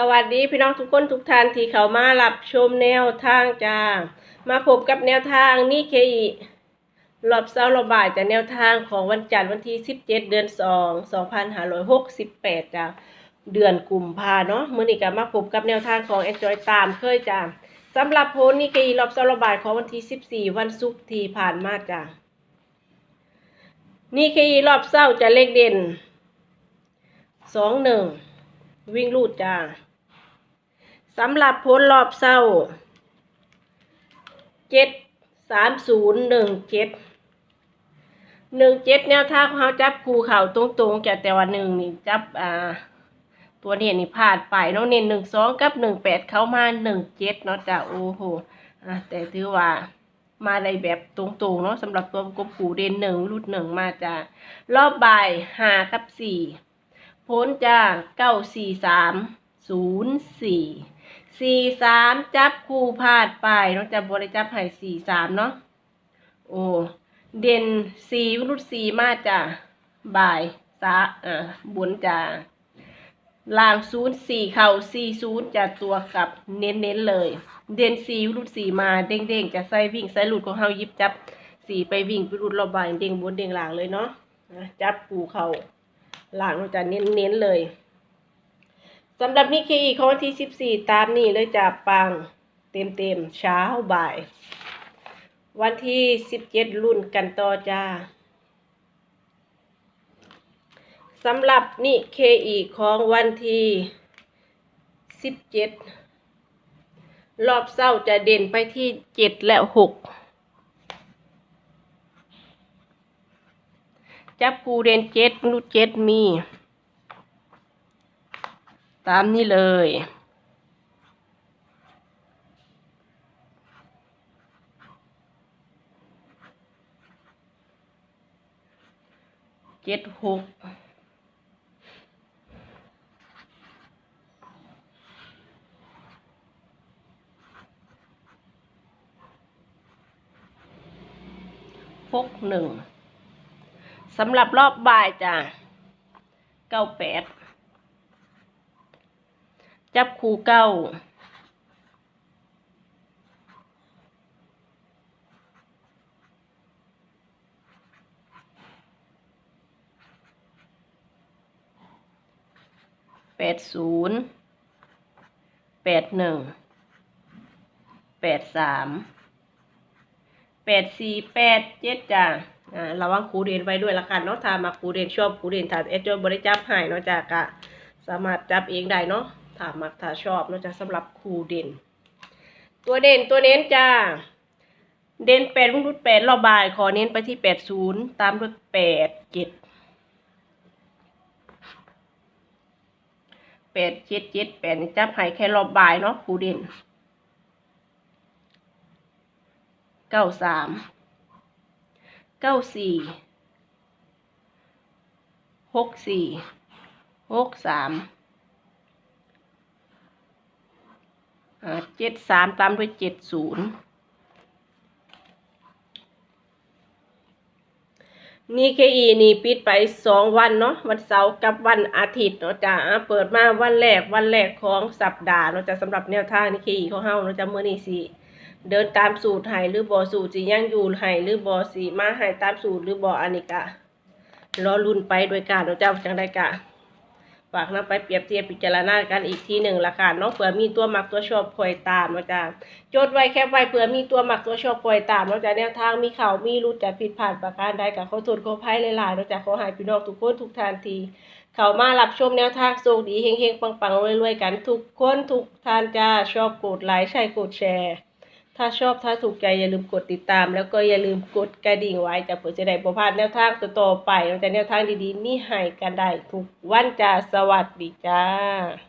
สวัสดีพี่น้องทุกคนทุกท่านที่เข้ามารับชมแนวทางจ้า มาพบกับแนวทางนี่เคอีรอบเช้ารอบายจากแนวทางของวันจันทร์วันที่ 17 เดือน 2 2568จ้าเดือนกุมภาเนาะมื้อนี้ก็มาพบกับแนวทางของ Enjoy ตามเคยจ้าสำหรับโพสนี่เคอีรอบเช้ารอบายของวันที่ 14 วันศุกร์ที่ผ่านมาจ้านี่เคอีรอบเช้าจะเลขเด่น 21 วิ่งลูดจ้า สำหรับพ้นรอบเศร้าเจ็ดสามศูนย์หนึ่งเจ็ดหนึ่งเจ็ดแนวทางของเขาจับคูเข่าตรงๆแก่แต่ว่าหนึ่งนี่จับอ่าตัวเนี่ยนี่พลาดไปเนาะเน้นหนึ่งสองกับหนึ่งแปดเข้ามาหนึ่งเจ็ดเนาะจ้ะโอ้โหอะแต่ถือว่ามาในแบบตรงๆเนาะสำหรับตัวกบปูเด่นหนึ่งรุดหนึ่งมาจ้ะรอบบ่ายห้ากับสี่พ้นจ้าเก้าสี่สามศูนย์สี่ สี่สามจับคู่พลาดไปเนาะจะบริจับให้สี่สามเนาะโอ้เด่นสี่รุ่นสี่มาจ้าบ่ายสาอ่าบนจ้าล่างศูนย์สี่เข่าสี่ศูนย์จะตัวกลับเน้นเน้นๆเลย เด่นสี่รุ่นสี่มาเด้งเด้งๆจะใส่วิ่งใส่หลุดของเฮายิบจับสี่ไปวิ่งไปรุดรอบบ่ายเด้งบนเด้งหลังเลยเนาะจับปูเข่าหลังเราจะเน้นๆเลย สำหรับนิเคอีของวันที่ 14 ตามนี้เลยจะปังเต็มๆเช้าบ่าย วันที่ 17 รุ่นกันต่อจ้าสำหรับนิเคอีของวันที่ 17 รอบเศร้าจะเด่นไปที่ 7 และ 6จับคูเดนเจ็ดมนุษย์เจ็ดมี ตามนี้เลย เจ็ดหกหกหนึ่งสำหรับรอบบ่ายจ้ะเก้าแปด จับคูเก้าแปดศูนย์แปดหนึ่งแปดสามแปดสี่แปดเจ็ดจ้ะอ่าระวังครูเรียนไว้ด้วยละกันเนาะถ้ามาครูเรียนชอบครูเรียนถ้าเอจอยบริจับให้เนาะจ้ะกะสามารถจับเองได้เนาะ ถ้ามักถ้าชอบเนาะจ้ะสำหรับครูเด่น ตัวเด่นตัวเน้นจ้า เด่นแปดรุ่งรุ่นแปดรอบบ่าย ขอเน้นไปที่แปดศูนย์ตามด้วยแปดเจ็ดแปดเจ็ดเจ็ดแปดจับให้แค่รอบบ่ายเนาะครูเด่นเก้าสามเก้าสี่หกสี่หกสามอ่า เจ็ดสามตามด้วยเจ็ดศูนย์นี่เคอีนี่ปิดไปสองวันเนาะวันเสาร์กับวันอาทิตย์เนาะจ้าเปิดมาวันแรกวันแรกของสัปดาห์เนาะจ้าสำหรับแนวทางนี่เคอีเของเฮาเนาะจ้าเมื่อนี้สิเดินตามสูตรให้หรือบอสูตรสิยังอยู่ให้หรือบอสีมาให้ตามสูตรหรือบออันนี้กะรอรุ่นไปโดยการเราเจ้าจังได้กะ ฝากนำไปเปรียบเทียบพิจารณากันอีกทีหนึ่งละกันเนาะเผื่อมีตัวหมักตัวชอบคอยตามนาะจ้าจดไว้แคปไว้เผื่อมีตัวหมักตัวชอบคอยตามนาะจ้าแนวทางมีเข่ามีรู้จักผิดพลาดประการใดกับขอโทษขออภัยหลายๆนะจ้าขอให้พี่น้องทุกคนทุกท่านที เข้ามารับชมแนวทางโชคดีเฮงๆปังๆรวยๆกันทุกคนทุกท่านจ้าชอบกดไลค์ใช่กดแชร์ ถ้าชอบถ้าถูกใจอย่าลืมกดติดตาม แล้วก็อย่าลืมกดกระดิ่งไว้จะเผื่อจะได้ประพลาดแนวทางต่อไปเราจะแนวทางดีๆนี่ให้กันได้ทุกวันจ้าสวัสดีจ้า